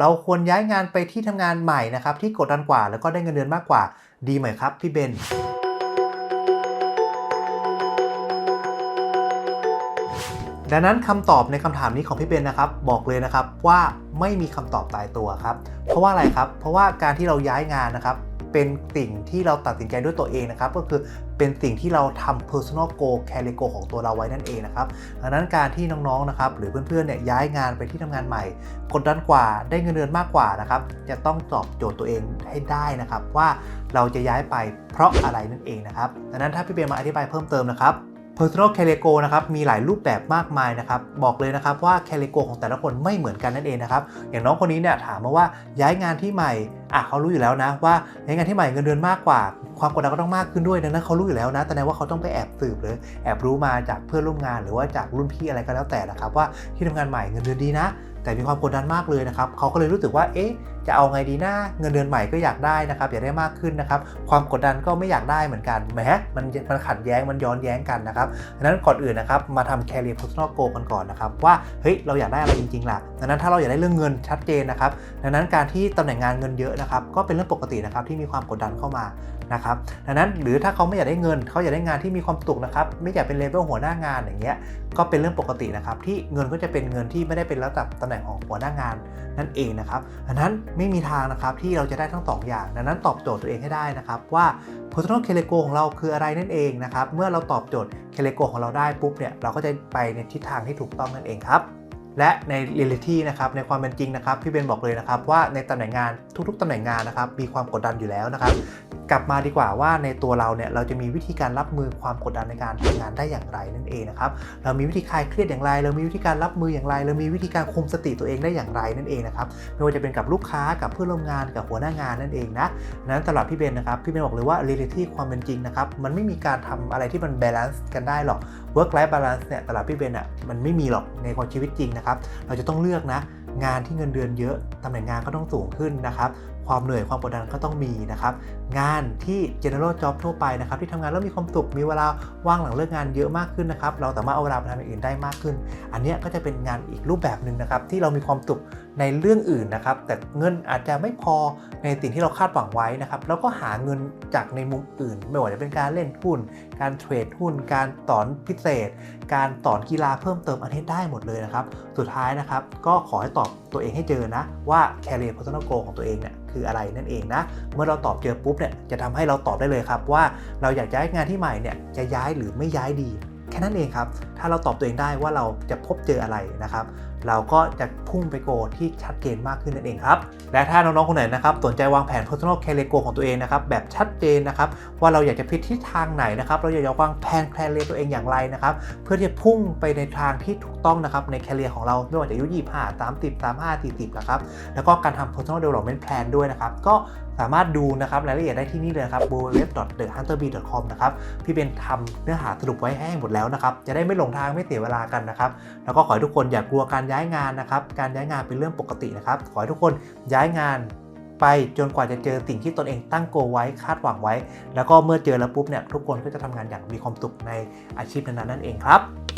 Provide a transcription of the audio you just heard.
เราควรย้ายงานไปที่ทำงานใหม่นะครับที่กดดันกว่าแล้วก็ได้เงินเดือนมากกว่า ดีไหมครับพี่เบนดังนั้นคำตอบในคำถามนี้ของพี่เบนนะครับ บอกเลยนะครับว่าไม่มีคำตอบตายตัวครับ เพราะว่าอะไรครับ เพราะว่าการที่เราย้ายงานนะครับ เป็นสิ่งที่เราตัดสินใจด้วยตัวเองนะครับ ก็คือเป็นสิ่งที่เราทำ personal goal c a r r goal ของตัวเราไว้นั่นเองนะครับดังนั้นการที่น้องๆนะครับหรือเพื่อนๆเนี่ยย้ายงานไปที่ทำงานใหม่กดดันกว่าได้เงินเดือนมากกว่านะครับ จะต้องตอบโจทย์ตัวเองให้ได้นะครับ ว่าเราจะย้ายไปเพราะอะไรนั่นเองนะครับดังนั้นถ้าพี่เบนมาอธิบายเพิ่มเติมนะครับ Personal c a r e g o นะครับมีหลายรูปแบบมากมายนะครับบอกเลยนะครับว่า c a r e g o ของแต่ละคนไม่เหมือนกันนั่นเองนะครับอย่างน้องคนนี้เนี่ยถามมาว่าย้ายงานที่ใหม่อะเขารู้อยู่แล้วนะว่าย้ายงานที่ใหม่เงินเดือนมากกว่า ความกดดันก็ต้องมากขึ้นด้วยดังนั้นเขารู้อยู่แล้วนะแต่แน่ว่าเขาต้องไปแอบสืบหรือแอบรู้มาจากเพื่อนร่วมงานหรือว่าจากรุ่นพี่อะไรก็แล้วแต่นะครับว่าที่ทำงานใหม่เงินเดือนดีนะ แต่มีความกดดันมากเลยนะครับเขาก็เลยรู้สึกว่าเอ๊ะ จะเอาไงดีนะเงินเดือนใหม่ก็อยากได้นะครับอยากได้มากขึ้นนะครับความกดดันก็ไม่อยากได้เหมือนกันแหมมันมันขัดแย้งมันย้อนแย้งกันนะครับดังนั้นก่อนอื่นนะครับมาทำ career personal goal กันก่อนนะครับว่าเฮ้ยเราอยากได้อะไรจริงๆล่ะดังนั้นถ้าเราอยากได้เรื่องเงินชัดเจนนะครับดังนั้นการที่ตำแหน่งงานเงินเยอะนะครับก็เป็นเรื่องปกตินะครับที่มีความกดดันเข้ามานะครับดังนั้นหรือถ้าเขาไม่อยากได้เงิน เขาอยากได้งานที่มีความสุขนะครับไม่อยากเป็นเลเวลหัวหน้างานอย่างเงี้ยก็เป็นเรื่องปกตินะครับที่เงินก็จะเป็นเงินที่ไม่ได้เป็นระดับตำแหน่งของหัวหน้างานนั่นเองนะครับดังนั้นไม่มีทางนะครับที่เราจะได้ทั้งสองอย่าง ดังนั้นตอบโจทย์ตัวเองให้ได้นะครับ ว่า personal c a l e g o ของเราคืออะไรนั่นเองนะครับ เมื่อเราตอบโจทย์ c a l e g o ของเราได้ปุ๊บเนี่ยเราก็จะไปในทิศทางที่ถูกต้องนั่นเองครับและในเรียลิตี้นะครับในความเป็นจริงนะครับพี่เบนบอกเลยนะครับว่าในตำแหน่งงานทุกๆตำแหน่งงานนะครับ มีความกดดันอยู่แล้วนะครับ กลับมาดีกว่าว่าในตัวเราเนี่ยเราจะมีวิธีการรับมือความกดดันในการทำงานได้อย่างไรนั่นเองนะครับ เรามีวิธีคลายเครียดอย่างไร เรามีวิธีการรับมืออย่างไร เรามีวิธีการคุมสติตัวเองได้อย่างไรนั่นเองนะครับ ไม่ว่าจะเป็นกับลูกค้ากับเพื่อนร่วมงานกับหัวหน้างานนั่นเองนะนั้นสำหรับพี่เบนนะครับ พี่เบนบอกเลยว่าเรียลิตี้ความเป็นจริงนะครับ มันไม่มีการทำอะไรที่มันบาลานซ์กันได้หรอก work life balance เนี่ยสำหรับพี่เบนอะมันไม่มีหรอกในความชีวิตจริงนะครับ เราจะต้องเลือกนะ งานที่เงินเดือนเยอะตำแหน่งงานก็ต้องสูงขึ้นนะครับความเหนื่อยความกดดันก็ต้องมีนะครับงานที่ general job ทั่วไปนะครับที่ทำงานแล้วมีความสุขมีเวลาว่างหลังเลิกงานเยอะมากขึ้นนะครับเราสามารถเอาเวลาไปทำอย่างอื่นได้มากขึ้น อันนี้ก็จะเป็นงานอีกรูปแบบหนึ่งนะครับที่เรามีความสุขในเรื่องอื่นนะครับแต่เงินอาจจะไม่พอในสิ่งที่เราคาดหวังไว้นะครับแล้วก็หาเงินจากในมุมอื่น ไม่ว่าจะเป็นการเล่นหุ้น การเทรดหุ้น การสอนพิเศษ การสอนกีฬาเพิ่มเติมอันนี้ได้หมดเลยนะครับสุดท้ายนะครับก็ขอให้ตอบตัวเองให้เจอนะว่า career personal goal ของตัวเองเนี่ย คืออะไรนั่นเองนะ เมื่อเราตอบเจอปุ๊บเนี่ยจะทำให้เราตอบได้เลยครับว่าเราอยากย้ายงานที่ใหม่เนี่ยจะย้ายหรือไม่ย้ายดี แค่นั้นเองครับ ถ้าเราตอบตัวเองได้ว่าเราจะพบเจออะไรนะครับ เราก็จะพุ่งไปโกที่ชัดเจนมากขึ้นนั่นเองครับ และถ้าน้องๆคนไหนนะครับสนใจวางแผน personal career goal ของตัวเองนะครับแบบชัดเจนนะครับว่าเราอยากจะพิทิศทางไหนนะครับ เราอยากจะวางแผน career ตัวเองอย่างไรนะครับเพื่อที่จะพุ่งไปในทางที่ถูกต้องนะครับใน career ของเราไม่ว่าจะอายุ25 30 35 40นะครับแล้วก็การทำ personal development plan ด้วยนะครับก็สามารถดูนะครับรายละเอียดได้ที่นี่เลยครับ www.thehunterbee.com นะครับพี่เบนทำเนื้อหาสรุปไว้ให้หมดแล้วนะครับจะได้ไม่หลงทางไม่เสียเวลากันนะครับแล้วก็ขอให้ทุกคนอย่ากลัวการย้ายงานนะครับการย้ายงานเป็นเรื่องปกตินะครับขอให้ทุกคนย้ายงานไปจนกว่าจะเจอสิ่งที่ตนเองตั้งโกไว้คาดหวังไว้ แล้วก็เมื่อเจอแล้วปุ๊บเนี่ยทุกคนก็จะทำงานอย่างมีความสุขในอาชีพนั้นๆนั่นเองครับ